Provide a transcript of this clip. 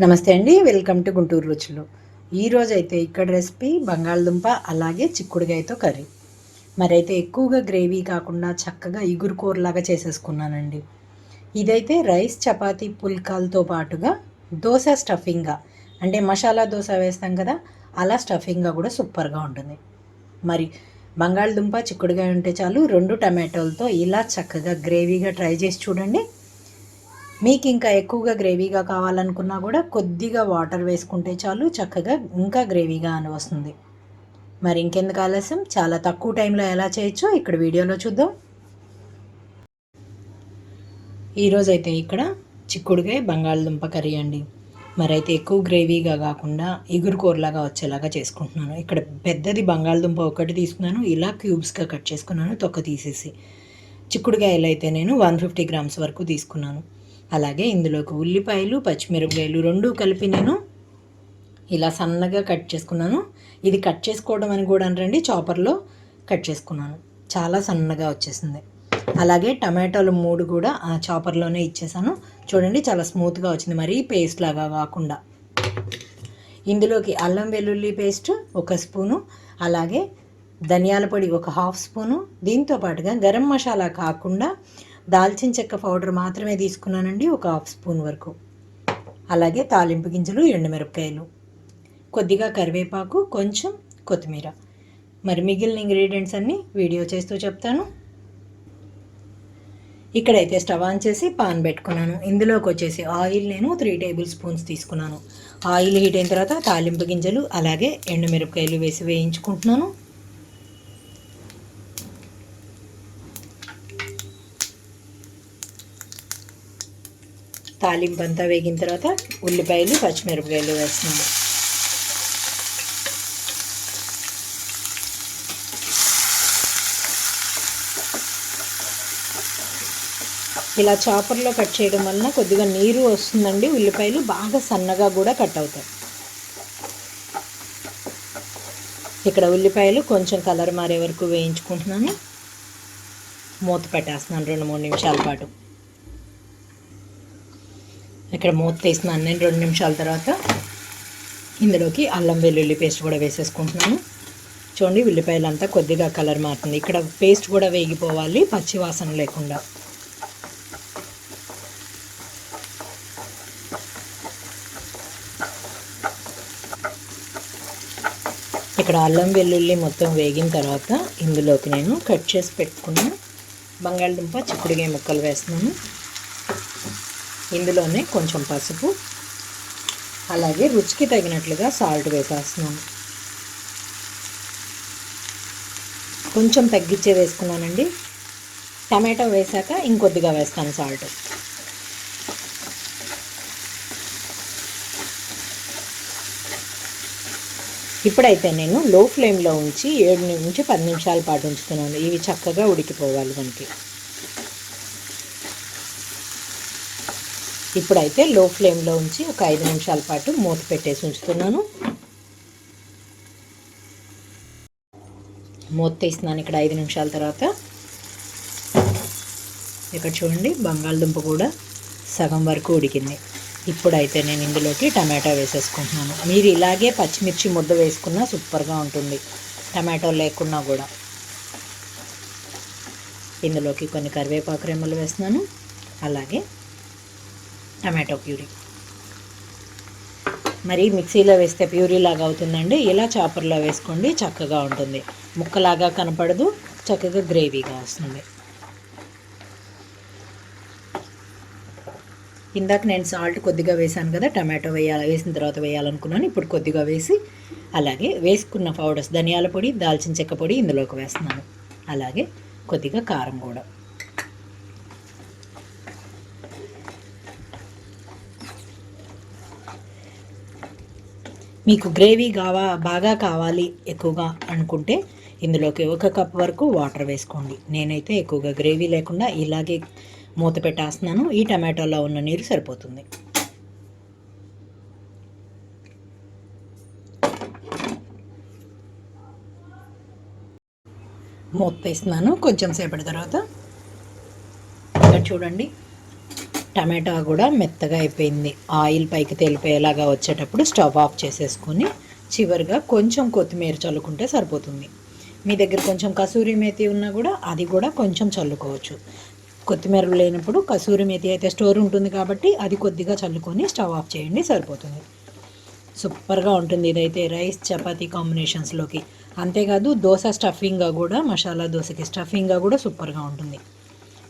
నమస్తే అండి welcome to Guntur రుచులు. ఈరోజు అయితే ఇక్కడ రెసిపీ బంగాళదుంప అలాగే చిక్కుడుగాయతో కర్రీ. మరైతే ఎక్కువగా గ్రేవీ కాకుండా చక్కగా ఇగురు కూరలాగా చేసేసుకున్నానండి. ఇదైతే రైస్ చపాతీ పుల్కాలతో పాటుగా దోశ స్టఫింగ్గా అంటే మసాలా దోశ వేస్తాం కదా అలా స్టఫింగ్గా కూడా సూపర్గా ఉంటుంది. మరి బంగాళదుంప చిక్కుడుగాయ ఉంటే చాలు రెండు టమాటోలతో ఇలా చక్కగా గ్రేవీగా ట్రై చేసి చూడండి. మీకు ఇంకా ఎక్కువగా గ్రేవీగా కావాలనుకున్నా కూడా కొద్దిగా వాటర్ వేసుకుంటే చాలు చక్కగా ఇంకా గ్రేవీగా అని వస్తుంది. మరి ఇంకెందుకు ఆలస్యం? చాలా తక్కువ టైంలో ఎలా చేయొచ్చో ఇక్కడ వీడియోలో చూద్దాం. ఈరోజైతే ఇక్కడ చిక్కుడుకాయ బంగాళదుంప కర్రీ అండి. మరైతే ఎక్కువ గ్రేవీగా కాకుండా ఎగురు కూరలాగా వచ్చేలాగా చేసుకుంటున్నాను. ఇక్కడ పెద్దది బంగాళదుంప ఒకటి తీసుకున్నాను ఇలా క్యూబ్స్గా కట్ చేసుకున్నాను తొక్క తీసేసి. చిక్కుడుగాయలు అయితే నేను వన్ ఫిఫ్టీ గ్రామ్స్ వరకు తీసుకున్నాను. అలాగే ఇందులోకి ఉల్లిపాయలు పచ్చిమిరపకాయలు రెండు కలిపి నేను ఇలా సన్నగా కట్ చేసుకున్నాను. ఇది కట్ చేసుకోవడం అని కూడా అనరండి చాపర్లో కట్ చేసుకున్నాను. చాలా సన్నగా వచ్చేసింది. అలాగే టమాటోలు మూడు కూడా ఆ చాపర్లోనే ఇచ్చేసాను. చూడండి చాలా స్మూత్గా వచ్చింది. మరీ పేస్ట్ లాగా కాకుండా. ఇందులోకి అల్లం వెల్లుల్లి పేస్ట్ ఒక స్పూను అలాగే ధనియాల పొడి ఒక హాఫ్ స్పూను. దీంతో పాటుగా గరం మసాలా కాకుండా దాల్చిన చెక్క పౌడర్ మాత్రమే తీసుకున్నానండి ఒక హాఫ్ స్పూన్ వరకు. అలాగే తాలింపు గింజలు ఎండుమిరపకాయలు. కొద్దిగా కరివేపాకు కొంచెం కొత్తిమీర. మరి మిగిలిన ఇంగ్రీడియంట్స్ అన్నీ వీడియో చేస్తూ చెప్తాను. ఇక్కడైతే స్టవ్ ఆన్ చేసి పాన్ పెట్టుకున్నాను. ఇందులోకి వచ్చేసి ఆయిల్ నేను త్రీ టేబుల్ స్పూన్స్ తీసుకున్నాను. ఆయిల్ హీట్ అయిన తర్వాత తాలింపు గింజలు అలాగే ఎండుమిరపకాయలు వేసి వేయించుకుంటున్నాను. తాలింపు అంతా వేగిన తర్వాత ఉల్లిపాయలు పచ్చిమిరపకాయలు వేస్తున్నాము. ఇలా చాపర్లో కట్ చేయడం వలన కొద్దిగా నీరు వస్తుందండి. ఉల్లిపాయలు బాగా సన్నగా కూడా కట్ అవుతాయి. ఇక్కడ ఉల్లిపాయలు కొంచెం కలర్ మారే వరకు వేయించుకుంటున్నాను. మూత పెట్టేస్తున్నాను రెండు మూడు నిమిషాల పాటు. ఇక్కడ మూత తీసినాను నేను రెండు నిమిషాల తర్వాత. ఇందులోకి అల్లం వెల్లుల్లి పేస్ట్ కూడా వేసేసుకుంటున్నాను. చూడండి ఉల్లిపాయలు అంతా కొద్దిగా కలర్ మారుతుంది. ఇక్కడ పేస్ట్ కూడా వేగిపోవాలి పచ్చి వాసన లేకుండా. ఇక్కడ అల్లం వెల్లుల్లి మొత్తం వేగిన తర్వాత ఇందులోకి నేను కట్ చేసి పెట్టుకున్న బంగాళదుంప చిక్కుడుగా ముక్కలు వేస్తున్నాను. ఇందులోనే కొంచెం పసుపు అలాగే రుచికి తగినట్లుగా సాల్ట్ వేసేస్తున్నాను. కొంచెం తగ్గించే వేసుకున్నానండి. టమాటో వేసాక ఇంకొద్దిగా వేస్తాను సాల్ట్. ఇప్పుడైతే నేను లో ఫ్లేమ్లో ఉంచి ఏడు నుంచి పది నిమిషాల పాటు ఉంచుతున్నాను. ఇవి చక్కగా ఉడికిపోవాలి మనకి. ఇప్పుడైతే లో ఫ్లేమ్లో ఉంచి ఒక ఐదు నిమిషాల పాటు మూత పెట్టేసి ఉంచుతున్నాను. మూత తీస్తున్నాను ఇక్కడ ఐదు నిమిషాల తర్వాత. ఇక్కడ చూడండి బంగాళదుంప కూడా సగం వరకు ఉడికింది. ఇప్పుడైతే నేను ఇందులోకి టమాటా వేసేసుకుంటున్నాను. మీరు ఇలాగే పచ్చిమిర్చి ముద్ద వేసుకున్నా సూపర్గా ఉంటుంది. టమాటో లేకున్నా కూడా. ఇందులోకి కొన్ని కరివేపాకు రెమ్మలు వేస్తున్నాను. అలాగే టమాటో ప్యూరీ. మరి మిక్సీలో వేస్తే ప్యూరీ లాగా అవుతుందండి. ఇలా చాపర్లో వేసుకోండి చక్కగా ఉంటుంది. ముక్కలాగా కనపడదు చక్కగా గ్రేవీగా వస్తుంది. ఇందాక నేను సాల్ట్ కొద్దిగా వేసాను కదా టమాటో వేయాలి వేసిన తర్వాత వేయాలనుకున్నాను. ఇప్పుడు కొద్దిగా వేసి అలాగే వేసుకున్న పౌడర్స్ ధనియాల పొడి దాల్చిన చెక్క పొడి ఇందులోకి వేస్తున్నాను. అలాగే కొద్దిగా కారం కూడా. మీకు గ్రేవీ కావా బాగా కావాలి ఎక్కువగా అనుకుంటే ఇందులోకి ఒక కప్ వరకు వాటర్ వేసుకోండి. నేనైతే ఎక్కువగా గ్రేవీ లేకుండా ఇలాగే మూత పెట్టేస్తున్నాను. ఈ టమాటోలో ఉన్న నీరు సరిపోతుంది. మూత వేస్తున్నాను కొంచెం సేపటి తర్వాత ఇక్కడ చూడండి. టమాటా కూడా మెత్తగా అయిపోయింది. ఆయిల్ పైకి తెలిపేలాగా వచ్చేటప్పుడు స్టవ్ ఆఫ్ చేసేసుకొని చివరిగా కొంచెం కొత్తిమీర చల్లుకుంటే సరిపోతుంది. మీ దగ్గర కొంచెం కసూరి మేతి ఉన్నా కూడా అది కూడా కొంచెం చల్లుకోవచ్చు. కొత్తిమీర లేనప్పుడు కసూరి మేతి అయితే స్టోర్ ఉంటుంది కాబట్టి అది కొద్దిగా చల్లుకొని స్టవ్ ఆఫ్ చేయండి సరిపోతుంది. సూపర్గా ఉంటుంది ఇదైతే రైస్ చపాతీ కాంబినేషన్స్లోకి. అంతేకాదు దోశ స్టఫింగ్గా కూడా మసాలా దోశకి స్టఫింగ్గా కూడా సూపర్గా ఉంటుంది.